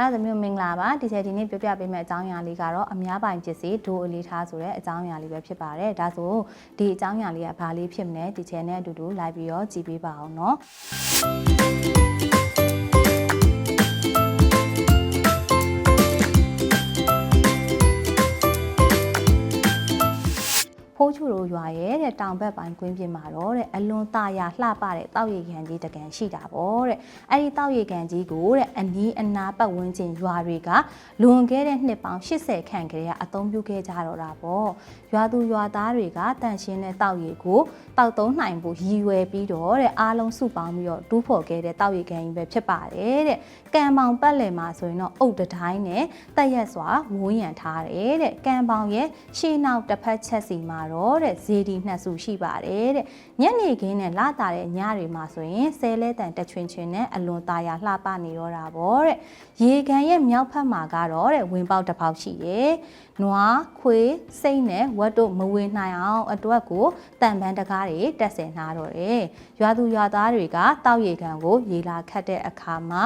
အဲ့ဒါမျိုးမင်္ဂလာပါဒီချက်ဒီနေ့ပြောပြပေးမယ့်အကြောင်းအရာလေးကတော့အများပိုင်ပစ္စည်းဒိုအလေးထားဆိုတဲ့အကြောင်းအရာလေးပဲဖြစ်ပါတယ်ဒါဆိုဒီအကြောင်းအရာလေးကဘာလေးဖြစ်မလဲဒီချက်နဲ့အတူတူလိုက်ပြီးတော့ကြည့်ပေးပါအောင်เนาะ ရွာရဲ့တဲ့တောင်ဘက်ပိုင်းကွင်းပြင်မှာတော့တဲ့အလွန်ตาရလှပတဲ့တောက်ရီကန်ကြီးတကန်ရှိတာပေါ့တဲ့အဲ့ဒီတောက်ရီကန်ကြီးကိုတဲ့အနီးအနားပတ်ဝန်းကျင်ရွာတွေကလွန်ခဲ့တဲ့နှစ်ပေါင်း80ခန့်ကလေးကအသုံးပြုခဲ့ကြတော့တာပေါ့ရွာသူရွာသားတွေကတန်ရှင်းတဲ့တောက်ရီကိုတောက်သုံးနိုင်ဖို့ရည်ရွယ်ပြီးတော့တဲ့အားလုံးစုပေါင်းပြီးတော့တူးဖော်ခဲ့တဲ့တောက်ရီကန်ကြီးပဲဖြစ်ပါတယ်တဲ့ကံပေါင်ပတ်လည်မှာဆိုရင်တော့အုတ်တတိုင်းနဲ့တက်ရက်စွာဝိုးရံထားတယ်တဲ့ကံပေါင်ရဲ့ရှေးနောက်တစ်ဖက်ချက်စီမှာတော့တဲ့ဇေဒီနှစ်စုရှိပါတယ်တဲ့ညနေခင်းနဲ့လာတာတဲ့ညတွေမှာဆိုရင်ဆဲလဲတန်တချွင်ချွင်နဲ့အလွန်ตาရလှပနေတော့တာပေါ့တဲ့ရေကန်ရဲ့မြောက်ဖက်မှာကတော့တဲ့ဝင်ပေါက်တစ်ပေါက်ရှိတယ်နွားခွေးစိတ်နဲ့ဝက်တို့မဝင်နိုင်အောင်အတွက်ကိုတန်ပန်းတကားတွေတက်ဆင်ထားတော့တယ်ရွာသူရွာသားတွေကတောက်ရေကန်ကိုရေလာခတ်တဲ့အခါမှာ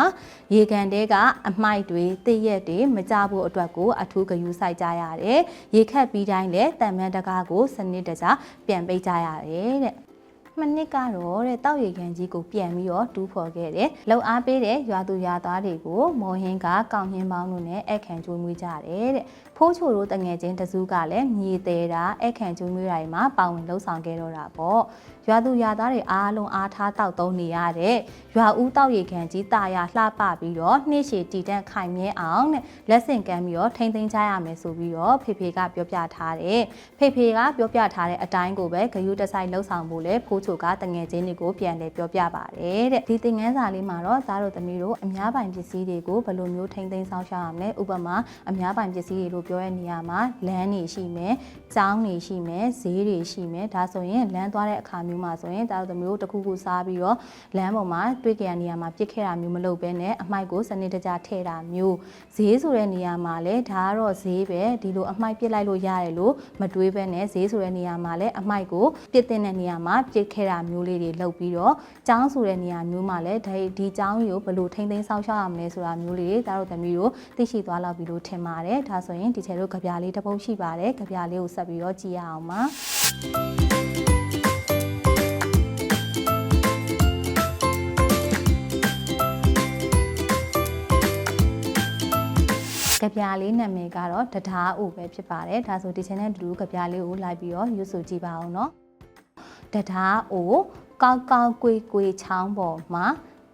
ရေကန်တဲကအမိုက်တွေတည့်ရက်တွေမကြဖို့အတွက်ကိုအထူးဂရုစိုက်ကြရတယ်ရေခတ်ပြီးတိုင်းလည်းတန်ပန်းတကားကိုစနစ်တကျပြန်ပိတ်ကြရတယ်တဲ့ မနစ်ကတော့တဲ့တောက်ရီကန်ကြီးကိုပြန်ပြီးတော့တူးဖော်ခဲ့တယ်။လှုပ်အားပေးတဲ့ရွာသူရွာသားတွေကိုမော်ဟင်းကကောင်းဟင်းပေါင်းတို့နဲ့အခန့်ကျွေးမွေးကြတယ်တဲ့။ဖိုးချိုတို့တငယ်ချင်းတစုကလည်းမြေသေးတာအခန့်ကျွေးမွေးတာတွေမှာပါဝင်လှုပ်ဆောင်ခဲ့တော့တာပေါ့။ရွာသူရွာသားတွေအားလုံးအားထားတောက်သုံးနေရတဲ့ရွာဦးတောက်ရီကန်ကြီးတာယာလှပပြီးတော့နှိရှည်တည်တံ့ခိုင်မြဲအောင်တဲ့လက်ဆင့်ကမ်းပြီးတော့ထိမ့်သိမ်းကြရမယ်ဆိုပြီးတော့ဖေဖေကပြောပြထားတယ်။ဖေဖေကပြောပြထားတဲ့အတိုင်းကိုပဲဂယုတဆိုင်လှုပ်ဆောင်ဖို့လဲဖိုးချိုကတငယ်ချင်းတွေကိုပြန်လဲပြောပြပါတယ်တဲ့ဒီသင်ငန်းစာလေးမှာတော့သားတို့သမီးတို့အများပိုင်ပစ္စည်းတွေကိုဘယ်လိုမျိုးထိမ့်သိမ်းဆောင်ရှောက်ရမလဲဥပမာအများပိုင်ပစ္စည်းတွေလို့ပြောတဲ့နေရာမှာလမ်းတွေရှိမယ်ကျောင်းတွေရှိမယ်ဈေးတွေရှိမယ်ဒါဆိုရင်လမ်းသွားတဲ့အခါမျိုးမှာဆိုရင်သားတို့သမီးတို့တစ်ခုခုစားပြီးတော့လမ်းပေါ်မှာတွေ့ကြရနေရာမှာပြစ်ခဲ့တာမျိုးမလုပ်ဘဲနဲ့အမိုက်ကိုစနစ်တကျထည့်တာမျိုးဈေးဆိုတဲ့နေရာမှာလည်းဒါကတော့ဈေးပဲဒီလိုအမိုက်ပြစ်လိုက်လို့ရတယ်လို့မတွေးဘဲနဲ့ဈေးဆိုတဲ့နေရာမှာလည်းအမိုက်ကိုပြစ်တဲ့နေရာမှာပြစ်ခဲ့တာမျိုးလေးတွေလုပ်ပြီးတော့ကျောင်းဆိုတဲ့နေရာမျိုးမှာလည်းဒီဒီကျောင်းကြီးကိုဘယ်လိုထိမ့်သိမ်းဆောက်ရှောက်ရမလဲဆိုတာမျိုးလေးတွေဒါတို့သမီးတို့သိရှိသွားလောက်ပြီလို့ထင်ပါတယ်ဒါဆိုရင်ဒီချေတို့ကြပြလေးတစ်ပုတ်ရှိပါတယ်ကြပြလေးကိုဆက်ပြီးတော့ကြည့်ရအောင်ပါကြပြလေးနာမည်ကတော့တဒါအိုပဲဖြစ်ပါတယ်ဒါဆိုဒီ channel တူတူကြပြလေးကိုလိုက်ပြီးတော့ရွတ်ဆိုကြည့်ပါအောင်เนาะ တဒါအိုကောက်ကောက်ကွေကွေချောင်းပေါ်မှာ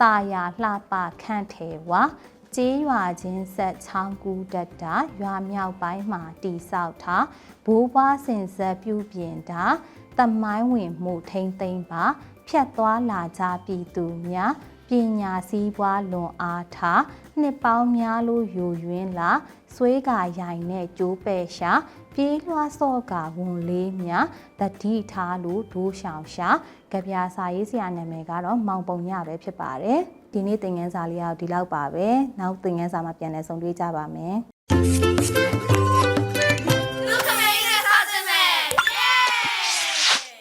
တာယာလှပခန့်ထဲဝါကျေးရွာချင်းဆက်ချောင်းကူးတက်တာရွာမြောက်ပိုင်းမှာတိဆောက်တာဘိုးဘွားစင်ဆက်ပြုပြင်တာတမိုင်းဝင်မှုထိမ့်သိမ့်ပါဖြတ်သွားလာကြပြည်သူများ ပညာစည်းပွားလွန်အားထားနှစ်ပေါင်းများလို့ယူရင်းလာဆွေးကာရိုင်နဲ့ကျိုးပဲ့ရှာ ပြေးလွှားစော့ကာဝန်လေးများတတိထားလို့ဒိုးရှောင်ရှာကြပြာစာရေးဆရာနာမည်ကတော့မောင်ပုံညပဲဖြစ်ပါတယ်ဒီနေ့သင်ခန်းစာလေးကတော့ဒီလောက်ပါပဲနောက်သင်ခန်းစာမှာပြန်လည်ဆုံတွေ့ကြပါမယ်